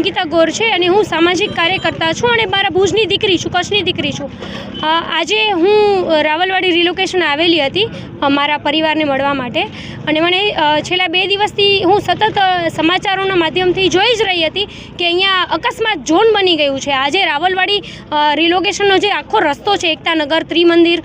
અંકિતા ગોર છે અને હું સામાજિક કાર્યકર્તા છું અને મારા ભુજની દીકરી છું, કચ્છની દીકરી છું. આજે હું રાવલવાડી રિલોકેશન આવેલી હતી મારા પરિવારને મળવા માટે. અને મને છેલ્લા બે દિવસથી હું સતત સમાચારોના માધ્યમથી જોઈ જ રહી હતી કે અહીંયા અકસ્માત ઝોન બની ગયું છે. આજે રાવલવાડી રિલોકેશનનો જે આખો રસ્તો છે એકતાનગર ત્રિમંદિર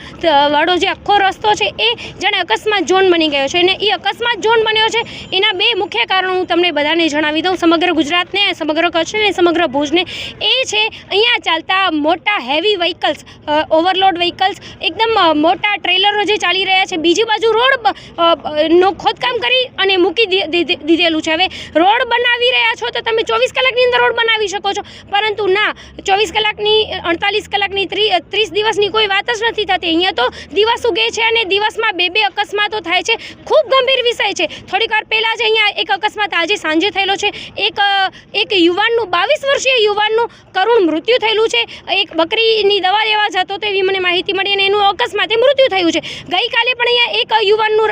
વાળો જે આખો રસ્તો છે, એ જાણે અકસ્માત ઝોન બની ગયો છે. અને એ અકસ્માત ઝોન બન્યો છે, એના બે મુખ્ય કારણો હું તમને બધાને જણાવી દઉં. સમગ્ર ગુજરાતને સમગ્ર કચ્છને અને સમગ્ર ભુજને એ છે, અહીંયા ચાલતા મોટા હેવી વ્હીકલ્સ ઓવરલોડ વ્હીકલ્સ એકદમ મોટા ટ્રેલરો જે ચાલી રહ્યા છે, બીજી બાજુ રોડ નો ખોદકામ કરી અને મૂકી દીધેલું છે. હવે રોડ બનાવી રહ્યા છો તો તમે ચોવીસ કલાકની અંદર રોડ બનાવી શકો છો. પરંતુ ના, ચોવીસ કલાકની, અડતાલીસ કલાકની ત્રીસ દિવસની કોઈ વાત જ નથી થતી. અહીંયા તો દિવસ ઉગે છે અને દિવસમાં બે બે અકસ્માતો થાય છે. ખૂબ ગંભીર વિષય છે. થોડીક વાર પહેલાં જ અહીંયા એક અકસ્માત આજે સાંજે થયેલો છે. એક એક એક યુવાનનું, બાવીસ વર્ષીય યુવાનનું કરુણ મૃત્યુ થયેલું છે. એક બકરીની દવા લેવા જતો તો એવી મને માહિતી મળી અને એનું અકસ્માતે મૃત્યુ થયું છે. ગઈકાલે પણ અહીંયા એક યુવાનનું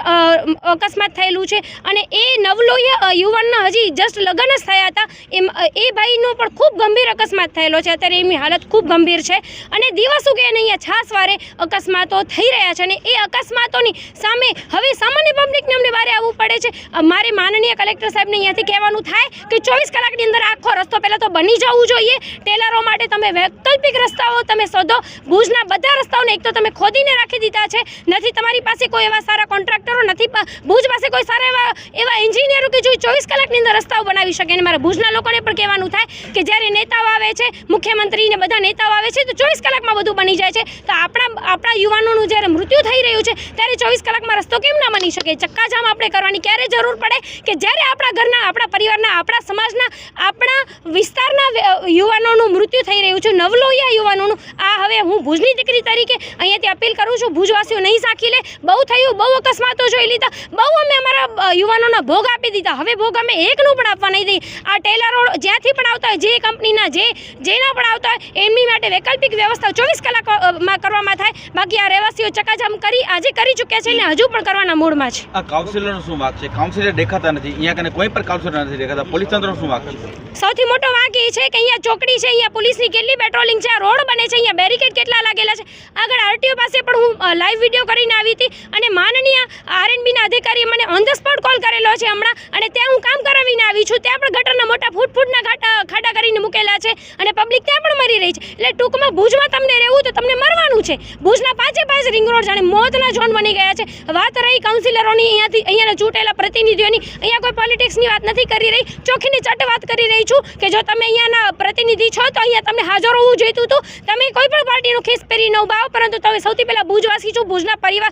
અકસ્માત થયેલું છે અને એ નવલોય યુવાનના હજી જસ્ટ લગ્ન જ થયા હતા. એમ એ ભાઈનો પણ ખૂબ ગંભીર અકસ્માત થયેલો છે. અત્યારે એમની હાલત ખૂબ ગંભીર છે અને દિવસ ઉગે અને અહીંયા છાસવારે અકસ્માતો થઈ રહ્યા છે અને એ અકસ્માતોની સામે હવે સામાન્ય પબ્લિકને અમને બારે આવવું પડે છે. મારે માનનીય કલેક્ટર સાહેબને અહીંયાથી કહેવાનું થાય કે ચોવીસ કલાકની અંદર આખો રસ્તો પહેલાં તો બની જવું જોઈએ. ટેલરો માટે તમે વૈકલ્પિક રસ્તાઓ તમે શોધો. ભુજના બધા રસ્તાઓને એક તો તમે ખોદીને રાખી દીધા છે. નથી તમારી પાસે કોઈ એવા સારા કોન્ટ્રાક્ટરો, નથી ભુજ પાસે કોઈ સારા એવા એવા એન્જિનિયરો કે જો ચોવીસ કલાકની અંદર રસ્તાઓ બનાવી શકે. અને મારા ભુજના લોકોને પણ કહેવાનું થાય કે જ્યારે નેતાઓ આવે છે, મુખ્યમંત્રી ને બધા નેતાઓ આવે છે, તો ચોવીસ કલાકમાં બધું બની જાય છે. તો આપણા આપણા યુવાનોનું જ્યારે મૃત્યુ થઈ રહ્યું છે, ત્યારે ચોવીસ કલાકમાં રસ્તો કેમ ના બની શકે? ચક્કાજામ આપણે કરવાની ક્યારે જરૂર પડે કે જ્યારે આપણા ઘરના, આપણા પરિવારના, આપણા સમાજના, આપણા વિસ્તારના યુવાનોનું મૃત્યુ થઈ રહ્યું છે, નવલોહિયા યુવાનોનું. આ હવે હું ભુજની દીકરી તરીકે અહીંયાથી અપીલ કરું છું, ભુજવાસીઓ નહીં સાખી લે. બહુ થયું, બહુ અકસ્માતો જોઈ લીધા. બહુ અમે અમારા યુવાનોના ભોગ આપી દીધા. હવે ભોગ અમે એકનું પણ આપવા નહીં દઈએ. આ ટેલરો જ્યાંથી પણ આવતા હોય, જે કંપનીના, જે, જેના પણ આવતા હોય, એમની માટે વૈકલ્પિક વ્યવસ્થા ચોવીસ કલાકમાં કરવામાં થાય. બાકી આ રહેવાસીઓ ચકાજામ કરી, આજે કરી ચૂક્યા છે ને હજુ પણ કરવાના મૂડમાં છે. કાઉન્સિલરનો શું વાંક છે? કાઉન્સિલર દેખાતા નથી. અહીંયા કને કોઈ પણ કાઉન્સિલર નથી દેખાતા. પોલીસ તંત્રનો શું વાંક છે? સૌથી મોટો વાંક એ છે કે અહીંયા ચોકડી છે, અહીંયા પોલીસની કેટલી પેટ્રોલિંગ છે, આ રોડ બને છે, અહીંયા બેરિકેડ કેટલા લાગેલા છે. આગળ આરટીઓ પાસે પણ હું લાઈવ વીડિયો કરીને આવી હતી અને માનનીય આરએનબીના અધિકારીએ મને ઓન ધ સ્પોટ કોલ કરેલો છે હમણાં અને ત્યાં હું કામ કરાવીને આવી છું. ત્યાં પણ ગટરના મોટા ફૂટ ફૂટના ખાડા કરીને મૂકેલા છે અને પબ્લિક ત્યાં પણ મરી રહી છે. એટલે ટૂંકમાં ભુજમાં તમને રહેવું તો તમને મરવાનું છે. ભુજના પાંચે પાંચ રિંગ જાણે મોતના ઝોન બની ગયા છે. વાત રહી કાઉન્સિલરોની, અહીંયાથી અહીંયાના ચૂંટેલા પ્રતિનિધિઓની. અહીંયા કોઈ પોલિટિક્સની વાત નથી કરી રહી. ચોખ્ખીની ચટ વાત કરી રહી છું કે જો તમે અહીંયાના પ્રતિનિધિ છો તો અહીંયા તમને હાજર હોવું જોઈતું હતું. તમે કોઈ પણ પાર્ટીનો ખેસ પહેરી ન ઊભા પરંતુ તમે સૌથી પહેલાં ભુજવાસી છો. ભુજના પરિવાર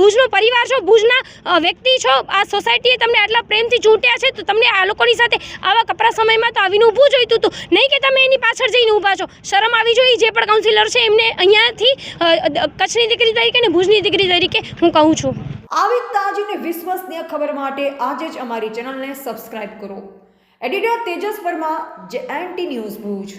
ભુજનો પરિવાર છો, ભુજના વ્યક્તિ છો, આ સોસાયટીએ તમને આટલા પ્રેમથી ચૂંટ્યા છે, તો તમને આ લોકોની સાથે આવા કપરા સમયમાં તો આવીને ઊભું જોઈતું હતું નહીં કે તમે એની પાછળ જઈને ઊભા છો. શરમ આવી જોઈએ જે પણ કાઉન્સિલર છે, એમને અહીંયાથી કચ્છની દીકરી તરીકે અને ભુજની દીકરી તરીકે હું કહું છું. આવી તાજી અને વિશ્વસનીય ખબર માટે આજે જ અમારી ચેનલને સબસ્ક્રાઇબ કરો. એડિટર તેજસ વર્મા, જે એન્ટી ન્યૂઝ ભુજ.